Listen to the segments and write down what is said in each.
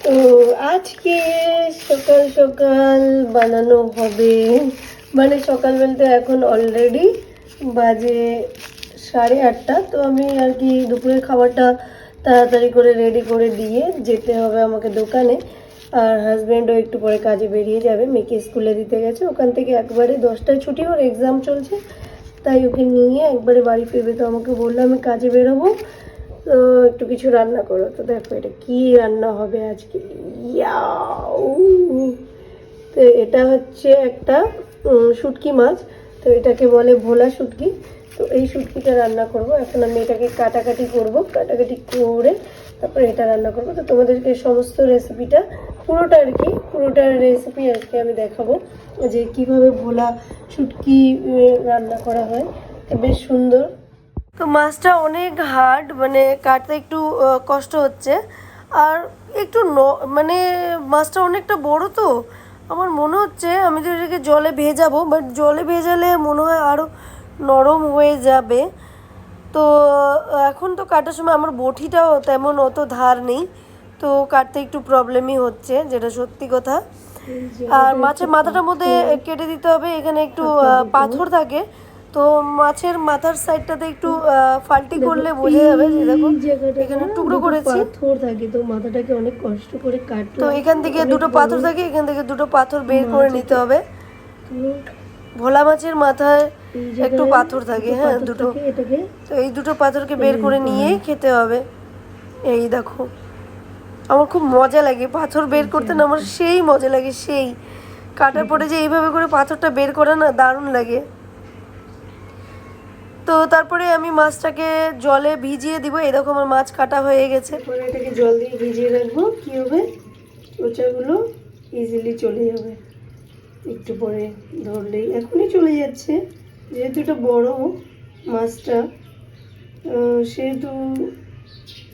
তো আজকে সকাল সকাল বানানো হবে। মানে সকাল বলতে এখন অলরেডি বাজে সাড়ে আটটা। তো আমি আর কি দুপুরের খাবারটা তাড়াতাড়ি করে রেডি করে দিয়ে যেতে হবে আমাকে দোকানে। আর হাজব্যান্ডও একটু পরে কাজে বেরিয়ে যাবে। মেয়েকে স্কুলে দিতে গেছে। ওখান থেকে একবারে দশটায় ছুটি, ওর এক্সাম চলছে। তাই ওকে নিয়ে একবারে বাড়ি ফিরবে। তো আমাকে বলল আমি কাজে বেরোবো। তো একটু কিছু রান্না করো। তো দেখো এটা কি রান্না হবে আজকে। তো এটা হচ্ছে একটা শুটকি মাছ। তো এটাকে বলে ভোলা শুটকি। তো এই শুটকিটা রান্না করব। এখন আমি এটাকে কাটাকাটি করব। কাটাকাটি করে তারপরে এটা রান্না করব। তো তোমাদেরকে সমস্ত রেসিপিটা পুরোটা আর কি পুরোটার রেসিপি আজকে আমি দেখাবো। যে কীভাবে ভোলা শুটকি রান্না করা হয়। বেশ সুন্দর। তো মাছটা অনেক হার্ড মানে কাটতে একটু কষ্ট হচ্ছে। আর একটু ন মানে মাছটা অনেকটা বড় তো। আমার মনে হচ্ছে আমি তো এটাকে জলে ভেজাবো বাট জলে ভেজালে মনে হয় আরও নরম হয়ে যাবে। তো এখন তো কাটার সময় আমার বটিটাও তেমন অত ধার নেই। তো কাটতে একটু প্রবলেমই হচ্ছে যেটা সত্যি কথা। আর মাছের মাথাটার মধ্যে কেটে দিতে হবে এখানে একটু পাথর থাকে। তো মাছের মাথার সাইডটাতে একটু ফাল্টি করলে বোঝা যাবে যে দেখো এখানে টুকরো করেছি। পাথর থাকে তো মাথাটাকে অনেক কষ্ট করে কাটতে তো এখান থেকে দুটো পাথর থাকে এখান থেকে দুটো পাথর বের করে নিতে হবে। ভোলা মাছের মাথায় একটু পাথর থাকে হ্যাঁ দুটো। তো এই দুটো পাথরকে বের করে নিয়েই খেতে হবে। এই দেখো আমার খুব মজা লাগে পাথর বের করতে না আমার সেই মজা লাগে সেই। কাটার পরে যে এইভাবে করে পাথরটা বের করা না দারুণ লাগে। তো তারপরে আমি মাছটাকে জলে ভিজিয়ে দিব। এই দেখো আমার মাছ কাটা হয়ে গেছে। এটাকে জল দিয়ে ভিজিয়ে রাখব। কী হবে? চোচাগুলো ইজিলি চলে যাবে। একটু পরে ধরলেই। এখনই চলে যাচ্ছে। যেহেতু এটা বড় মাছটা সেহেতু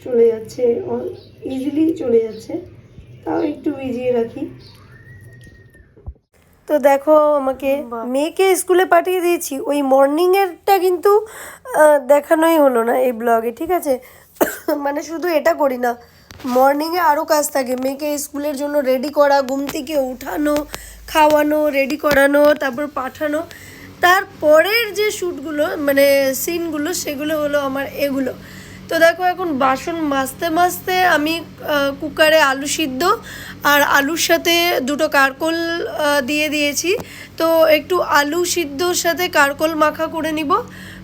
চলে যাচ্ছে ইজিলি চলে যাচ্ছে। তাও একটু ভিজিয়ে রাখি। তো দেখো আমাকে মেয়েকে স্কুলে পাঠিয়ে দিয়েছি। ওই মর্নিংয়েরটা কিন্তু দেখানোই হলো না এই ব্লগে ঠিক আছে? মানে শুধু এটা করি না মর্নিংয়ে আরও কাজ থাকে। মেয়েকে স্কুলের জন্য রেডি করা ঘুম থেকে উঠানো খাওয়ানো রেডি করানো তারপর পাঠানো। তারপরের যে শ্যুটগুলো মানে সিনগুলো সেগুলো হলো আমার এগুলো। তো দেখো, এখন বাসন মাজতে মাজতে আমি কুকারে আলু সিদ্ধ আর আলুর সাথে দুটো কারকোল দিয়ে দিয়েছি। তো একটু আলু সিদ্ধর সাথে কারকোল মাখা করে নিব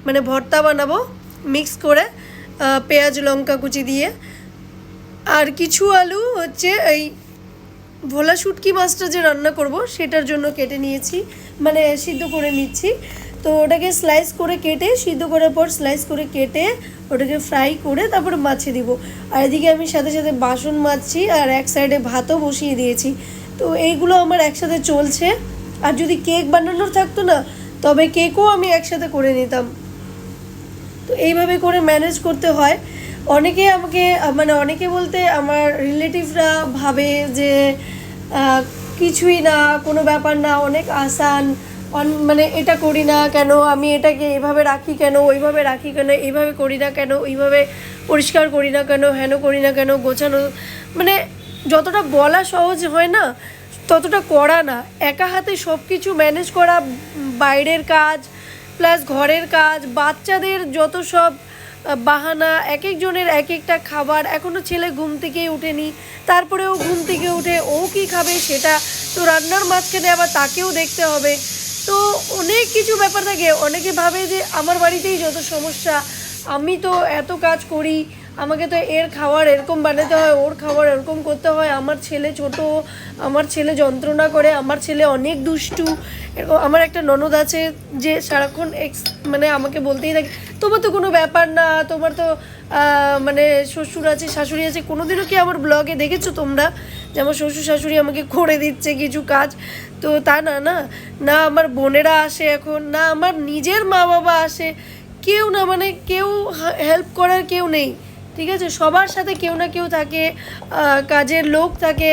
মানে ভর্তা বানাবো মিক্স করে পেঁয়াজ, লঙ্কা কুচি দিয়ে। আর কিছু আলু হচ্ছে এই ভোলা শুটকি মাছটা যে রান্না করব, সেটার জন্য কেটে নিয়েছি মানে সিদ্ধ করে নিচ্ছি। তো ওটাকে স্লাইস করে কেটে, সিদ্ধ করার পর স্লাইস করে কেটে ওটাকে ফ্রাই করে তারপরে মাছে দিব। আর এদিকে আমি সাথে সাথে বাসন মাজছি আর এক সাইডে ভাতও বসিয়ে দিয়েছি। তো এইগুলো আমার একসাথে চলছে। আর যদি কেক বানানোর থাকতো না, তবে কেকও আমি একসাথে করে নিতাম। তো এইভাবে করে ম্যানেজ করতে হয়। অনেকে আমাকে মানে অনেকে বলতে আমার রিলেটিভরা ভাবে যে কিছুই না, কোনো ব্যাপার না, অনেক আসান। মানে এটা করি না কেন? আমি এটাকে এভাবে রাখি কেন? ওইভাবে রাখি কেন? এইভাবে করি না কেন? ওইভাবে পরিষ্কার করি না কেন? হেন করি না কেন? গোছানো মানে যতটা বলা সহজ হয় না, ততটা করা না। একা হাতে সব কিছু ম্যানেজ করা, বাইরের কাজ প্লাস ঘরের কাজ, বাচ্চাদের যত সব বাহানা এক একজনের এক একটা খাবার এখনও ছেলে ঘুম থেকেই ওঠেনি তারপরেও ঘুম থেকে উঠে ও কি খাবে সেটা তো রান্নার মাঝখানে আবার তাকেও দেখতে হবে। তো অনেক কিছু ব্যাপার থাকে। অনেকে ভাবে যে আমার বাড়িতেই যত সমস্যা, আমি তো এত কাজ করি, আমাকে তো এর খাবার এরকম বানাতে হয়, ওর খাবার এরকম করতে হয়, আমার ছেলে ছোট, আমার ছেলে যন্ত্রণা করে, আমার ছেলে অনেক দুষ্টু, এরকম আমার একটা ননদ আছে যে সারাক্ষণ এক্স মানে আমাকে বলতেই থাকে, তোমার তো কোনো ব্যাপার না, তোমার তো মানে শ্বশুর আছে, শাশুড়ি আছে, কোনোদিনও কি আমার ব্লগে দেখেছ তোমরা? যে আমার শ্বশুর শাশুড়ি আমাকে করে দিচ্ছে কিছু কাজ। তো তা না না না আমার বোনেরা আসে এখন, না আমার নিজের মা বাবা আসে, কেউ না মানে কেউ হেল্প করার কেউ নেই, ঠিক আছে? সবার সাথে কেউ না কেউ থাকে কাজের লোক থাকে,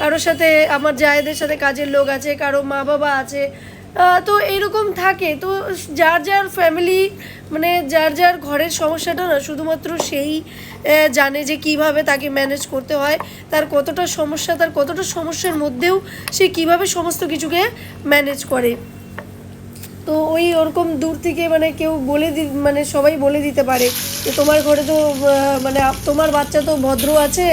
কারোর সাথে আমার জায়েদের সাথে কাজের লোক আছে, কারও মা বাবা আছে তো এইরকম থাকে। তো যার যার ফ্যামিলি মানে যার যার ঘরের সমস্যাটা না, শুধুমাত্র সেই জানে যে কীভাবে তাকে ম্যানেজ করতে হয়, তার কতটা সমস্যা, তার কতটা সমস্যার মধ্যেও সে কীভাবে সমস্ত কিছুকে ম্যানেজ করে। তো ওই ওরকম দূর থেকে মানে কেউ বলে দি মানে সবাই বলে দিতে পারে যে তোমার ঘরে তো মানে তোমার বাচ্চা তো ভদ্র আছে,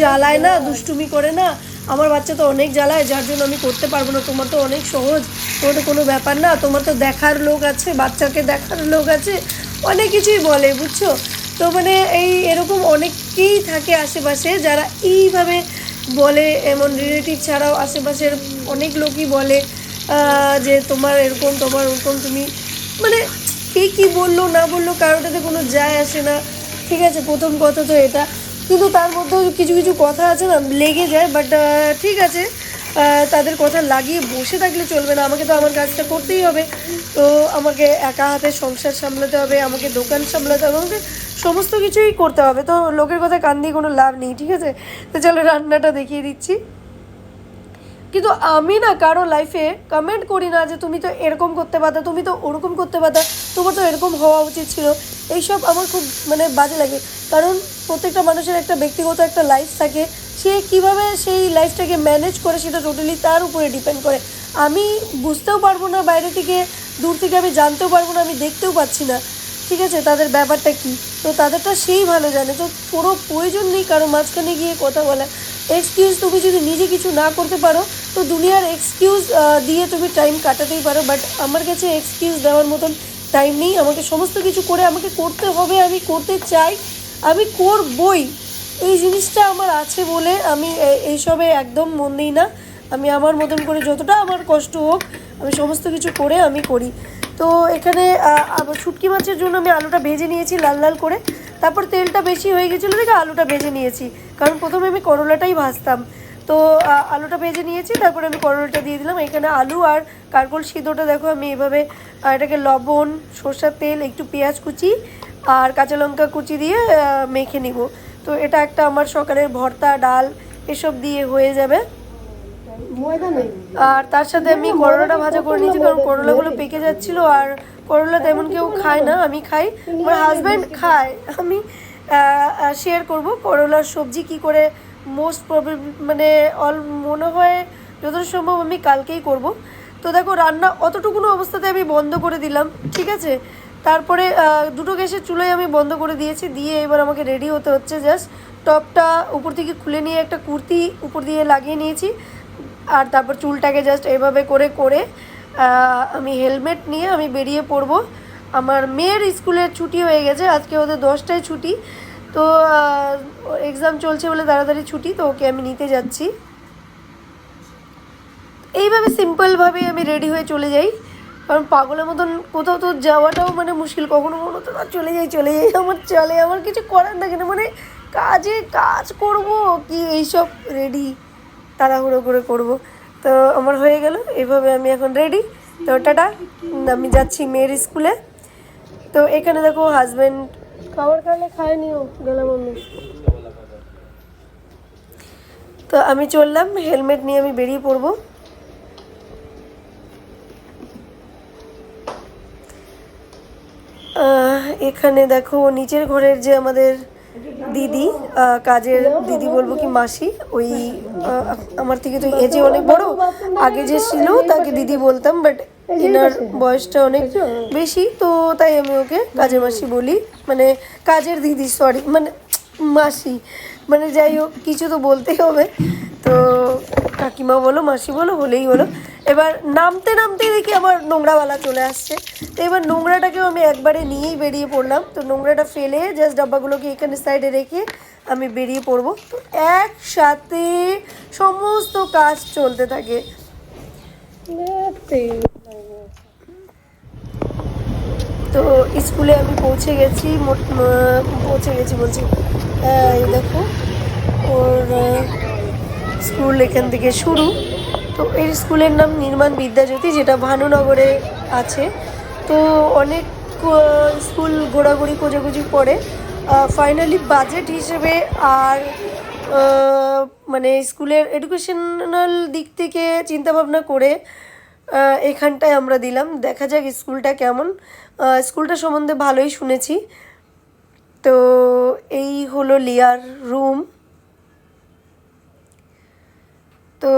জ্বালায় না, দুষ্টুমি করে না আমার বাচ্চা তো অনেক জ্বালায়, যার জন্য আমি করতে পারব না। তোমার তো অনেক সহজ। তোমার তো কোনো ব্যাপার না। তোমার তো দেখার লোক আছে, বাচ্চাকে দেখার লোক আছে। অনেক কিছুই বলে, বুঝছ? তো মানে এই এরকম অনেকেই থাকে আশেপাশে যারা এইভাবে বলে, এমন রিলেটিভ ছাড়াও আশেপাশের অনেক লোকই বলে যে তোমার এরকম, তোমার ওরকম, তুমি মানে কে কী বলল, না বলল, কারোটাতে কোনো যায় আসে না। ঠিক আছে, প্রথম কথা তো এটা। কিন্তু তার মধ্যেও কিছু কিছু কথা আছে না, লেগে যায় বাট ঠিক আছে। তাদের কথা লাগিয়ে বসে থাকলে চলবে না, আমাকে তো আমার কাজটা করতেই হবে। তো আমাকে একা হাতে সংসার সামলাতে হবে, আমাকে দোকান সামলাতে হবে, আমাকে সমস্ত কিছুই করতে হবে। তো লোকের কথা কান দিয়ে কোনো লাভ নেই, ঠিক আছে? তো চলো রান্নাটা দেখিয়ে দিচ্ছি। কিন্তু আমি না কারও লাইফে কমেন্ট করি না যে, তুমি তো এরকম করতে পারতা, তুমি তো ওরকম করতে পারতা, তোমার তো এরকম হওয়া উচিত ছিল। এইসব আমার খুব মানে বাজে লাগে। কারণ প্রত্যেকটা মানুষের একটা ব্যক্তিগত একটা লাইফ থাকে। সে কীভাবে সেই লাইফটাকে ম্যানেজ করে সেটা টোটালি তার উপরে ডিপেন্ড করে। আমি বুঝতেও পারব না বাইরে থেকে, দূর থেকে আমি জানতেও পারব না, আমি দেখতেও পাচ্ছি না। ঠিক আছে, তাদের ব্যাপারটা কি? তো তাদেরটা সেই ভালো জানে। তো পুরো প্রয়োজন নেই কারও মাঝখানে গিয়ে কথা বলা এক্সকিউজ তুমি যদি নিজে কিছু না করতে পারো, তো দুনিয়ার এক্সকিউজ দিয়ে তুমি টাইম কাটাতেই পারো। বাট আমার কাছে এক্সকিউজ দেওয়ার মতন টাইম নেই, আমাকে সমস্ত কিছু করে আমাকে করতে হবে, আমি করতে চাই, আমি করবই। এই জিনিসটা আমার আছে বলে আমি এইসবে একদম মন দিই না। আমি আমার মতন করে যতটা আমার কষ্ট হোক, আমি সমস্ত কিছু করে আমি করি। তো এখানে শুটকি মাছের জন্য আমি আলুটা ভেজে নিয়েছি লাল লাল করে। তারপর তেলটা বেশি হয়ে গেছিল দেখে আলুটা ভেজে নিয়েছি। কারণ প্রথমে আমি করলাটাই ভাজতাম। তো আলুটা ভেজে নিয়েছি, তারপরে আমি করলাটা দিয়ে দিলাম। এখানে আলু আর কারকোল সিদ্ধটা দেখো, আমি এভাবে এটাকে লবণ, সর্ষার তেল, একটু পেঁয়াজ কুচি আর কাঁচা লঙ্কা কুচি দিয়ে মেখে নিব। তো এটা একটা আমার সকালের ভর্তা, ডাল, এসব দিয়ে হয়ে যাবে। আর তার সাথে আমি করলাটা ভাজা করে নিয়েছি, কারণ করলাগুলো পেকে যাচ্ছিল আর করলা তেমন কেউ খায় না, আমি খাই। আমার হাজব্যান্ড খায়, আমি শেয়ার করব করলার সবজি কি করে মোস্ট প্রবলেম মানে অল মনে হয় যতটা সম্ভব আমি কালকেই করব। তো দেখো, রান্না অতটুকুনো অবস্থাতে আমি বন্ধ করে দিলাম, ঠিক আছে? তারপরে দুটো গ্যাসের চুলোই আমি বন্ধ করে দিয়েছি, দিয়ে এবার আমাকে রেডি হতে হচ্ছে জাস্ট টপটা উপর থেকে খুলে নিয়ে একটা কুর্তি উপর দিয়ে লাগিয়ে নিয়েছি, আর তারপর চুলটাকে জাস্ট এভাবে করে করে আমি হেলমেট নিয়ে আমি বেরিয়ে পড়ব। আমার মেয়ের স্কুলের ছুটি হয়ে গেছে, আজকে ওদের দশটায় ছুটি। তো এক্সাম চলছে বলে তাড়াতাড়ি ছুটি, তো ওকে আমি নিতে যাচ্ছি। এইভাবে সিম্পলভাবে আমি রেডি হয়ে চলে যাই। কারণ পাগলের মতন কোথাও তো যাওয়াটাও মানে মুশকিল, কখনো কখনো তো চলে যাই চলে যাই, আমার চলে, আমার কিছু করার না মানে কাজে কাজ করব কি এইসব রেডি তাড়াহুড়ো করে করব। তো আমার হয়ে গেল এভাবে আমি এখন রেডি তো টাটা, আমি যাচ্ছি মেয়ের স্কুলে। তো এখানে দেখো হাজব্যান্ড খাবার খালে খায় নিও, গেলাম আমি। তো আমি চললাম, হেলমেট নিয়ে আমি বেরিয়ে পড়ব। এখানে দেখো, নিচের ঘরের যে আমাদের দিদি কাজের দিদি বলব কি মাসি, ওই আমার থেকে তো এজে অনেক বড়। আগে যে ছিল, তাকে দিদি বলতাম বাট এনার বয়সটা অনেক বেশি তো তাই আমি ওকে কাজের মাসি বলি। মানে কাজের দিদি সরি মানে মাসি। মানে যাই হোক কিছু তো বলতেই হবে। তো কাকিমা বলো মাসি বলো বলেই হলো। এবার নামতে নামতে দেখি আমার নোংরাওয়ালা চলে আসছে। তো এবার নোংরাটাকেও আমি একবারে নিয়েই বেরিয়ে পড়লাম। তো নোংরাটা ফেলে জাস্ট ডাব্বাগুলোকে এখানে সাইডে রেখে আমি বেরিয়ে পড়ব। তো একসাথে সমস্ত কাজ চলতে থাকে। তো স্কুলে আমি পৌঁছে গেছি পৌঁছে গেছি বলছি দেখো, ওর স্কুল এখান থেকে শুরু। তো এই স্কুলের নাম নির্মাণ বিদ্যাজ্যোতি, যেটা ভানুনগরে আছে। তো অনেক স্কুল ঘোরাঘুরি, খোঁজাখুঁজি পড়ে ফাইনালি বাজেট হিসেবে আর মানে স্কুলের এডুকেশনাল দিক থেকে চিন্তাভাবনা করে এখানটায় আমরা দিলাম। দেখা যাক স্কুলটা কেমন। স্কুলটা সম্বন্ধে ভালোই শুনেছি। তো এই হলো লিয়ার রুম। তো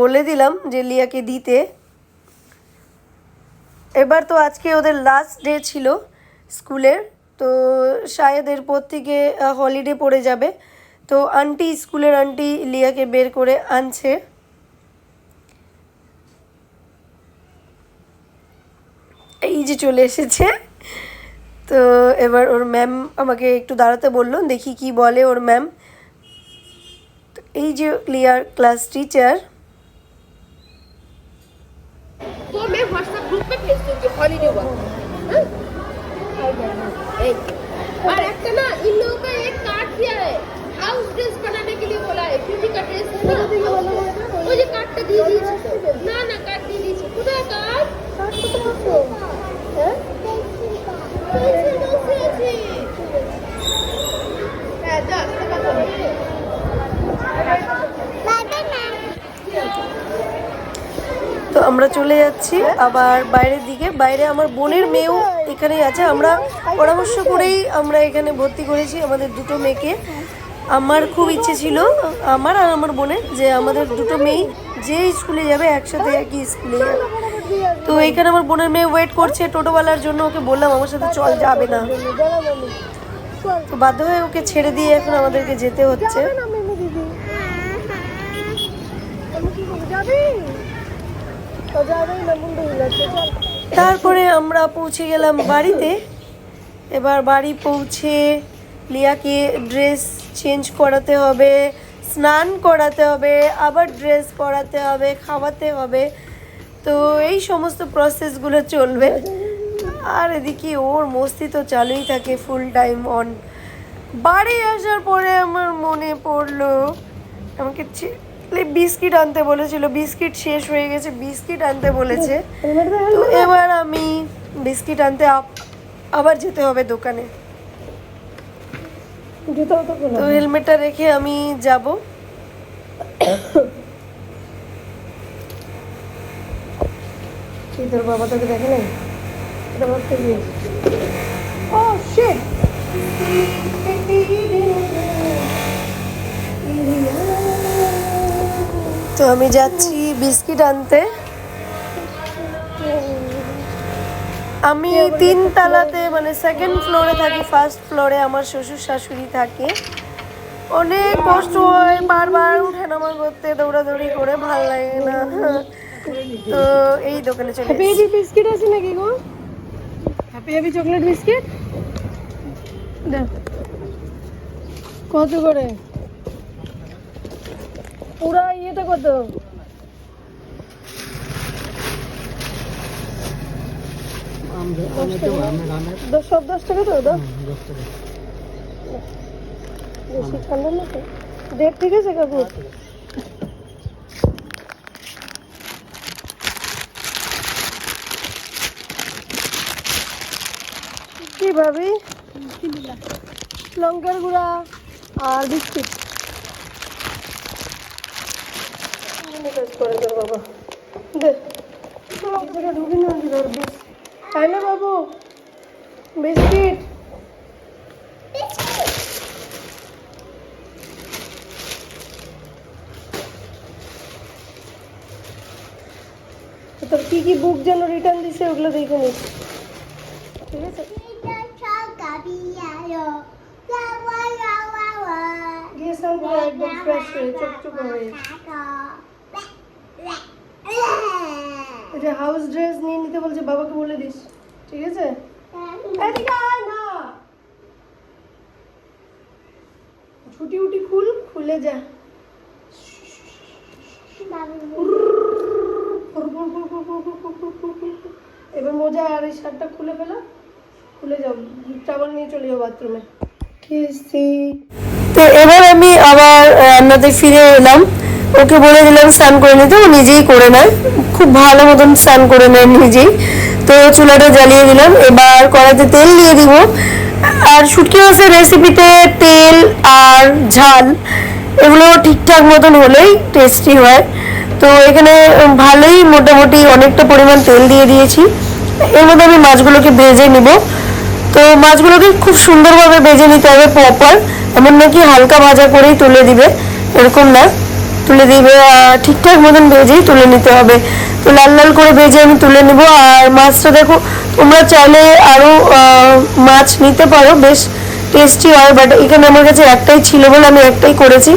বলে দিলাম যে লিয়াকে দিতে। এবার তো আজকে ওদের লাস্ট ডে ছিল স্কুলের। তো শায়দ এরপর থেকে হলিডে পড়ে যাবে। তো আন্টি স্কুলের আন্টি লিয়াকে বের করে আনছে এই যে চলে এসেছে তো এবার ওর ম্যাম আমাকে একটু দাঁড়াতে বললো দেখি কি বলে ওর ম্যাম এই যে লিয়ার ক্লাস টিচার तो मैं व्हाट्सएप ग्रुप में भेज दूंगी हॉलीडे वर्क हाँ? एक। और একটা না इन लोगों का एक कार्ड दिया है তো আমরা চলে যাচ্ছি আবার বাইরের দিকে। বাইরে আমার বোনের মেয়েও এখানেই আছে। আমরা পরামর্শ করেই আমরা এখানে ভর্তি করেছি আমাদের দুটো মেয়েকে। আমার খুব ইচ্ছে ছিল, আমার আর আমার বোনের, যে আমাদের দুটো মেয়ে যে স্কুলে যাবে একসাথে একই স্কুলে। তো এখানে আমার বোনের মেয়ে ওয়েট করছে টোটোওয়ালার জন্য, ওকে বললাম আমার সাথে চল, যাবে না। তো বাধ্য হয়ে ওকে ছেড়ে দিয়ে এখন আমাদেরকে যেতে হচ্ছে। তারপরে আমরা পৌঁছে গেলাম বাড়িতে। এবার বাড়ি পৌঁছে লিয়াকে ড্রেস চেঞ্জ করাতে হবে, স্নান করাতে হবে, আবার ড্রেস পরাতে হবে, খাওয়াতে হবে। তো এই সমস্ত প্রসেসগুলো চলবে। আর এদিকে ওর মস্তি তো চালুই থাকে ফুল টাইম অন বাড়ি আসার পরে আমার মনে পড়ল, আমাকে বিস্কিট আনতে বলেছিল, বিস্কিট শেষ হয়ে গেছে, বিস্কিট আনতে বলেছে। তো এবার আমি বিস্কিট আনতে আবার যেতে হবে দোকানে। তো হেলমেটটা রেখে আমি যাব। কি তোর বাবা তোকে দেখে নাই? ও শিট তো আমি যাচ্ছি বিস্কিট আনতে। আমি তিন তালাতে মানে সেকেন্ড ফ্লোরে থাকি ফার্স্ট ফ্লোরে আমার শ্বশুর শাশুড়ি থাকে। অনেক কষ্ট হয় বারবার উঠে নামা করতে দৌড়াদৌড়ি করে ভালো লাগে না। তো এই দোকানে চলে হ্যাপি। হ্যাপি বিস্কিট আছে নাকি গো? হ্যাপি হ্যাপি চকলেট বিস্কিট কত করে? পুরা ইয়েটা কত? দশ টাকা বেশি কি ভাবি লঙ্কার গুঁড়া আর বিস্কিট। করে বাবা। দে। লঙ্কাটা ঢুকে তাই না বাবু বিস্কিট তোর কি কি বুক যেন রিটার্ন দিছে ওগুলো দেখে নিস ঠিক আছে গিয়ে স্নান করে একদম ফ্রেশ হয়ে চকচক হয়ে যে হাউস ড্রেস নিয়ে নিতে বলছে বাবাকে বলে দিস ঠিক আছে এদিকে না ছুটি উটি খুল খুলে যা এবার মোজা আর এই শার্টটা খুলে ফেলো খুলে যাও টাওয়াল নিয়ে চলে যাও বাথরুমে তো এবার আমি আবার রান্নাতে ফিরে এলাম ওকে বলে দিলাম স্নান করে নিতে ও নিজেই করে নেয় খুব ভালো মতন স্নান করে নেন নিজেই। তো চুলাটা জ্বালিয়ে দিলাম, এবার কড়াইতে তেল দিয়ে দিব। আর শুটকি মাছের রেসিপিতে তেল আর ঝাল, এগুলো ঠিকঠাক মতন হলেই টেস্টি হয়। তো এখানে ভালোই মোটামুটি অনেকটা পরিমাণ তেল দিয়ে দিয়েছি। এর মধ্যে আমি মাছগুলোকে ভেজে নিব। তো মাছগুলোকে খুব সুন্দরভাবে ভেজে নিতে হবে প্রপার এমন নাকি হালকা ভাজা করেই তুলে দিবে, এরকম না। তুলে দিবে ঠিকঠাক মতন ভেজেই তুলে নিতে হবে। তো লাল লাল করে ভেজে আমি তুলে নিব, আর মাছটা দেখো, তোমরা চাইলে আরও মাছ নিতে পারো, বেশ টেস্টি হয় বাট এখানে আমার কাছে একটাই ছিল বলে আমি একটাই করেছি।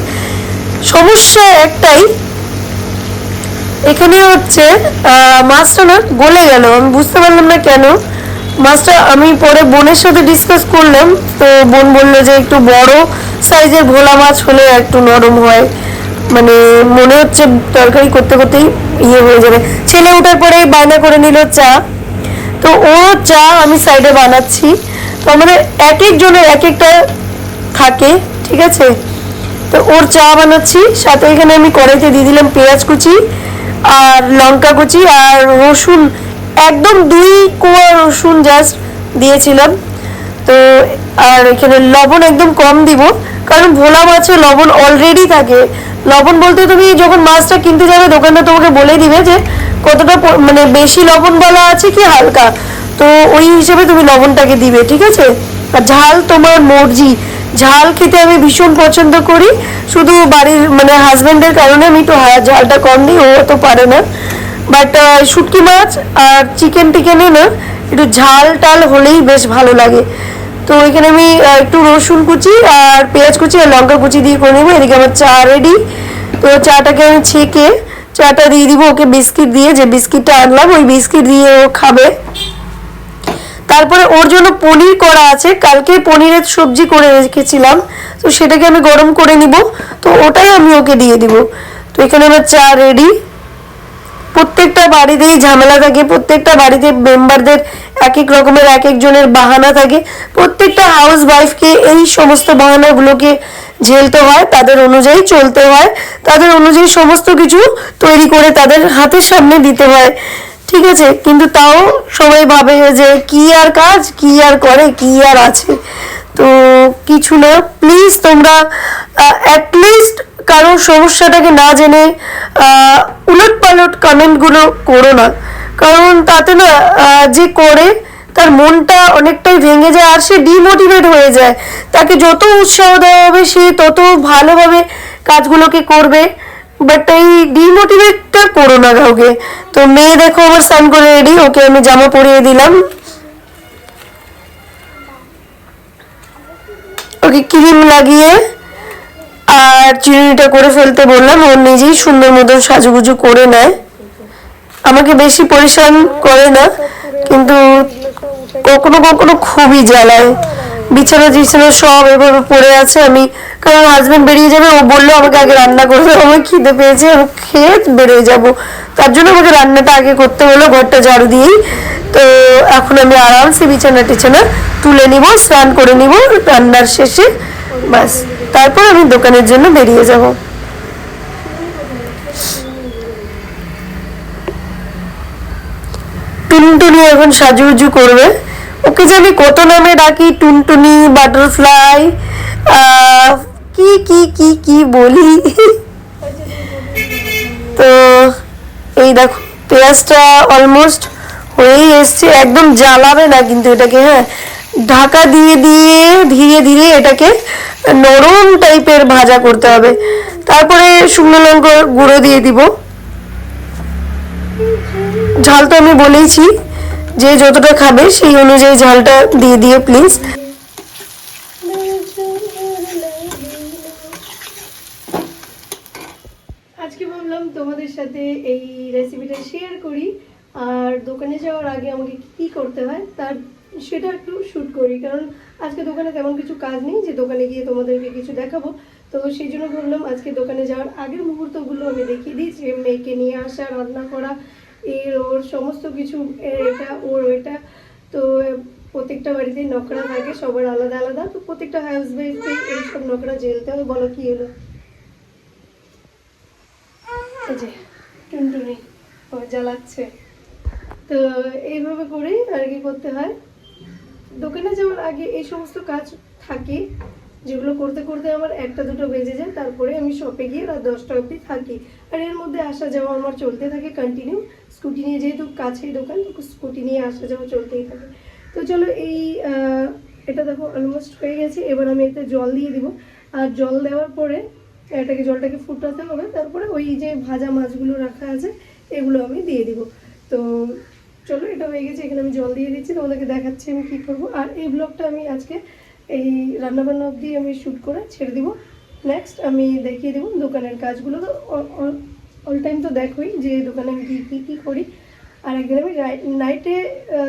সমস্যা একটাই, এখানে হচ্ছে মাছটা না গলে গেল, আমি বুঝতে পারলাম না কেন। মাছটা আমি পরে বোনের সাথে ডিসকাস করলাম, তো বোন বলল যে একটু বড় সাইজের ভোলা মাছ হলে একটু নরম হয়। মানে মনে হচ্ছে তরকারি করতে করতেই ইয়ে হয়ে যাবে। ছেলে ওঠার পরে বায়না করে নিল চা। তো ও চা আমি সাইডে বানাচ্ছি। তো আমাদের এক একজনের এক একটা থাকে, ঠিক আছে? তো ওর চা বানাচ্ছি, সাথে এখানে আমি কড়াইতে দিয়ে দিলাম পেঁয়াজ কুচি আর লঙ্কা কুচি আর রসুন, একদম দুই কোয়া রসুন জাস্ট দিয়েছিলাম। তো আর এখানে লবণ একদম কম দিব। কারণ ভোলা মাছে লবণ অলরেডি থাকে। লবণ বলতে তুমি যখন মাছটা কিনতে যাবে দোকানদার তোমাকে বলে দিবে যে কতটা মানে বেশি লবণ বলা আছে কি হালকা। তো ওই হিসেবে তুমি লবণটাকে দিবে, ঠিক আছে? আর ঝাল তোমার মর্জি। ঝাল খেতে আমি ভীষণ পছন্দ করি। শুধু বাড়ির মানে হাজব্যান্ডের কারণে আমি একটু ঝালটা কম দিই ও তো পারে না। বাট শুটকি মাছ আর চিকেন টিকেনে না, একটু ঝাল টাল হলেই বেশ ভালো লাগে। তো এখানে আমি একটু রসুন কুচি আর পেঁয়াজ কুচি আর লঙ্কা কুচি দিয়ে করে নেব। এদিকে আমার চা রেডি তো চাটাকে আমি ছেঁকে চাটা দিয়ে দিব ওকে বিস্কিট দিয়ে। যে বিস্কিটটা আনলাম, ওই বিস্কিট দিয়ে ও খাবে। তারপরে ওর জন্য পনির করা আছে। কালকে পনিরের সবজি করে রেখেছিলাম। তো সেটাকে আমি গরম করে নিব। তো ওটাই আমি ওকে দিয়ে দিব। তো এখানে আমার চা রেডি প্রত্যেকটা বাড়িতেই ঝামেলা থাকে, প্রত্যেকটা বাড়িতে মেম্বারদের এক এক রকমের এক একজনের বাহানা থাকে। প্রত্যেকটা হাউস ওয়াইফকে এই সমস্ত বাহানাগুলোকে ঝেলতে হয়, তাদের অনুযায়ী চলতে হয়, তাদের অনুযায়ী সমস্ত কিছু তৈরি করে তাদের হাতের সামনে দিতে হয়। ঠিক আছে? কিন্তু তাও সবাই ভাবে যে কি আর কাজ, কি আর করে, কি আর আছে। তো কিছু না প্লিজ তোমরা অ্যাটলিস্ট কারোর সমস্যাটাকে না জেনে উলট পালট কমেন্টগুলো করো না। কারণ তাতে না যে করে, তার মনটা অনেকটাই ভেঙে যায় আর সে ডিমোটিভেট হয়ে যায়। তাকে যত উৎসাহ দেওয়া হবে, সে তত ভালোভাবে কাজগুলোকে করবে। বাট এই ডিমোটিভেটটা করো না কাউকে। তো মেয়ে দেখো, আমার স্নান করে রেডি ওকে আমি জামা পরিয়ে দিলাম। ওকে ক্রিম লাগিয়ে আর চিরুনিটা করে ফেলতে বললাম ওর নিজেই সুন্দর মতন সাজুগুজু করে নেয়। আমাকে বেশি পরিশ্রম করে না, কিন্তু কখনো কখনো খুবই জ্বালায়। বিছানা টিছানা সব এভাবে পড়ে আছে, আমি কারণ হাজব্যান্ড বেরিয়ে যাবে, ও বলল আমাকে আগে রান্না করতে আমার খিদে পেয়েছে, আমি খেয়ে বেরিয়ে যাব। তার জন্য আমাকে রান্নাটা আগে করতে হলো, ঘরটা ঝাড়ু দিয়েই। তো এখন আমি আরামসে বিছানা টিছানা তুলে নিব, স্নান করে নিব, রান্নার শেষে, বাস। তারপর আমি দোকানের জন্য বেরিয়ে যাব। টুনটুনি এখন সাজুগুজু করবে। ওকে যে আমি কত নামে ডাকি, টুনটুনি, বাটারফ্লাই কি কি কি কি বলি? তো এই দেখো, পেঁয়াজটা অলমোস্ট হয়েই এসছে। একদম জ্বালাবে না কিন্তু এটাকে হ্যাঁ? ঢাকা দিয়ে দিয়ে, ধীরে ধীরে এটাকে নরম টাইপের ভাজা করতে হবে। তারপরে শুকনো লঙ্কা গুঁড়ো দিয়ে দিব। ঝাল তো আমি বলেইছি, যে যতটা খাবে সেই অনুযায়ী ঝালটা দিয়ে দিও প্লিজ আজকে ভাবলাম তোমাদের সাথে এই রেসিপিটা শেয়ার করি। আর দোকানে যাওয়ার আগে আমাকে কি করতে হয়, তার সেটা একটু শ্যুট করি, কারণ আজকে দোকানে তেমন কিছু কাজ নেই যে দোকানে গিয়ে তোমাদেরকে কিছু দেখাবো। তো সেই জন্য ভাবলাম আজকে দোকানে যাওয়ার আগের মুহূর্তগুলো আমি দেখিয়ে দিই, যে মেয়েকে নিয়ে আসা, রান্না করা, এর, ওর সমস্ত কিছু এটা, ওর ওইটা তো প্রত্যেকটা বাড়িতেই নকরা থাকে, সবার আলাদা আলাদা। তো প্রত্যেকটা হাউস ওয়াইফকে এইসব নকরা ঝেলতে হবে, বলো কি হলো? ও জ্বালাচ্ছে। তো এইভাবে করেই আর কি করতে হয়। দোকানে যাওয়ার আগে এই সমস্ত কাজ থাকে, যেগুলো করতে করতে আমার একটা দুটো বেজে যায়, তারপরে আমি শপে গিয়ে রাত দশটা অবধি থাকি। আর এর মধ্যে আসা যাওয়া আমার চলতে থাকে কন্টিনিউ স্কুটি নিয়ে যেহেতু কাছেই দোকান, তো স্কুটি নিয়ে আসা যাওয়া চলতেই থাকে। তো চলো এই এটা দেখো অলমোস্ট হয়ে গেছে। এবার আমি এতে জল দিয়ে দিব। আর জল দেওয়ার পরে এটাকে, জলটাকে ফুটাতে হবে। তারপরে ওই যে ভাজা মাছগুলো রাখা আছে, এগুলো আমি দিয়ে দিব। তো চলো, এটা হয়ে গেছে, এখানে আমি জল দিয়ে দিচ্ছি, তোমাদেরকে দেখাচ্ছি আমি কী করব। আর এই ব্লগটা আমি আজকে এই রান্নাবান্না অবধি আমি শ্যুট করে ছেড়ে দিব। নেক্সট আমি দেখিয়ে দেবো দোকানের কাজগুলো। তো অল টাইম তো দেখোই যে দোকানে আমি কী কী কী করি। আর একদিন আমি নাইটে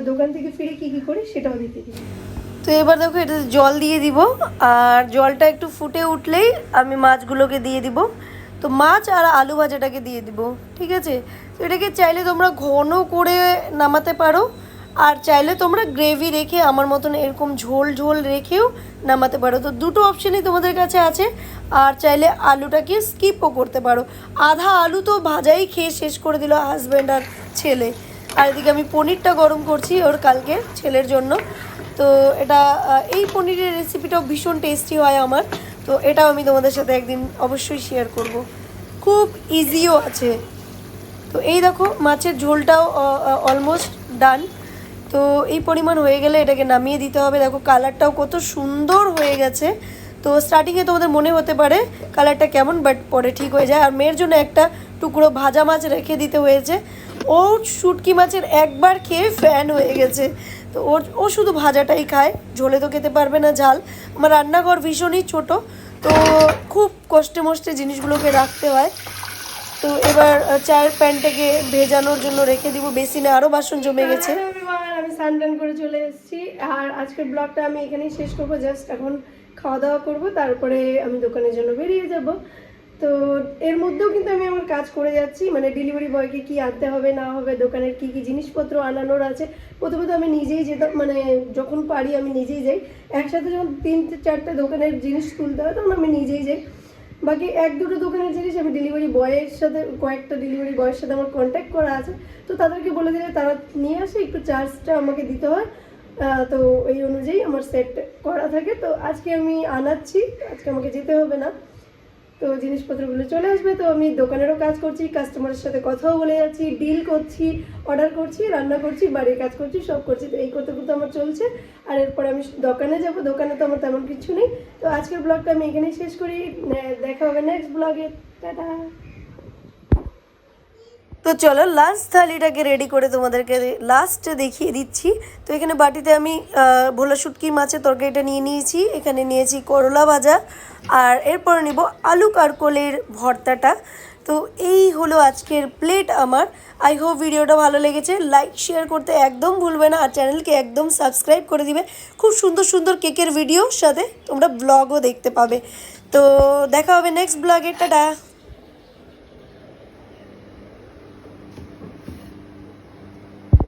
দোকান থেকে ফিরে কী কী করি সেটাও দিতে দিই। তো এবার দেখো এটা জল দিয়ে দিব। আর জলটা একটু ফুটে উঠলেই আমি মাছগুলোকে দিয়ে দিব। তো মাছ আর আলু ভাজাটাকে দিয়ে দিব, ঠিক আছে? তো এটাকে চাইলে তোমরা ঘন করে নামাতে পারো, আর চাইলে তোমরা গ্রেভি রেখে আমার মতন এরকম ঝোল ঝোল রেখেও নামাতে পারো। তো দুটো অপশানই তোমাদের কাছে আছে, আর চাইলে আলুটাকে স্কিপও করতে পারো। আধা আলু তো ভাজাই খেয়ে শেষ করে দিল হাজব্যান্ড আর ছেলে। আর এদিকে আমি পনিরটা গরম করছি ওর কালকে ছেলের জন্য। তো এটা এই পনিরের রেসিপিটাও ভীষণ টেস্টি হয় আমার। তো এটাও আমি তোমাদের সাথে একদিন অবশ্যই শেয়ার করব। খুব ইজিও আছে। তো এই দেখো, মাছের ঝোলটাও অলমোস্ট ডান তো এই পরিমাণ হয়ে গেলে এটাকে নামিয়ে দিতে হবে। দেখো কালারটাও কত সুন্দর হয়ে গেছে। তো স্টার্টিংয়ে তোমাদের মনে হতে পারে কালারটা কেমন বাট পরে ঠিক হয়ে যায়। আর মেয়ের জন্য একটা টুকরো ভাজা মাছ রেখে দিতে হয়েছে। ও শুটকি মাছের একবার খেয়ে ফ্যান হয়ে গেছে। তো ওর ও শুধু ভাজাটাই খায় ঝোলে তো খেতে পারবে না ঝাল। আমার রান্নাঘর ভীষণই ছোট তো খুব কষ্টে মষ্টে জিনিসগুলোকে রাখতে হয়। তো এবার চায়ের প্যানটাকে ভেজানোর জন্য রেখে দিব বেসিনে আরও বাসন জমে গেছে। আমি সানটান করে চলে এসেছি আর আজকের ব্লগটা আমি এখানেই শেষ করব জাস্ট এখন খাওয়া দাওয়া করব তারপরে আমি দোকানের জন্য বেরিয়ে যাব। তো এর মধ্যেও কিন্তু আমি আমার কাজ করে যাচ্ছি। মানে ডেলিভারি বয়কে কি আনতে হবে, না হবে, দোকানের কি কি জিনিসপত্র আনানোর আছে। প্রথমে তো আমি নিজেই যেতাম মানে যখন পারি আমি নিজেই যাই। একসাথে যখন তিন চারটে দোকানের জিনিস তুলতে হয়, তখন আমি নিজেই যাই। বাকি এক দুটো দোকানের জিনিস আমি ডেলিভারি বয়ের সাথে, কয়েকটা ডেলিভারি বয়ের সাথে আমার কন্ট্যাক্ট করা আছে। তো তাদেরকে বলে দিলে তারা নিয়ে আসে, একটু চার্জটা আমাকে দিতে হয়। তো এই অনুযায়ী আমার সেট করা থাকে। তো আজকে আমি আনাচ্ছি, আজকে আমাকে যেতে হবে না। তো জিনিসপত্রগুলো চলে আসবে। তো আমি দোকানেরও কাজ করছি কাস্টমারের সাথে কথাও বলে যাচ্ছি ডিল করছি অর্ডার করছি, রান্না করছি, বাড়ির কাজ করছি, সব করছি। তো এই করতে করতে আমার চলছে। আর এরপর আমি দোকানে যাব, দোকানে তো আমার তেমন কিছু নেই। তো আজকের ব্লগটা আমি এখানেই শেষ করি। দেখা হবে নেক্সট ব্লগে টাটা। তো চলো লাস্ট থালিটাকে রেডি করে তোমাদেরকে লাস্টে দেখিয়ে দিচ্ছি। তো এখানে বাটিতে আমি ভোলা শুটকি মাছের তরকারিটা নিয়ে নিয়েছি। এখানে নিয়েছি করলা ভাজা। আর এরপর নিব আলু কারকলের ভর্তাটা। তো এই হলো আজকের প্লেট আমার। আই হোপ ভিডিওটা ভালো লেগেছে। লাইক শেয়ার করতে একদম ভুলবে না। আর চ্যানেলকে একদম সাবস্ক্রাইব করে দিবে। খুব সুন্দর সুন্দর কেকের ভিডিওর সাথে তোমরা ব্লগও দেখতে পাবে। তো দেখা হবে নেক্সট ব্লগে টাটা!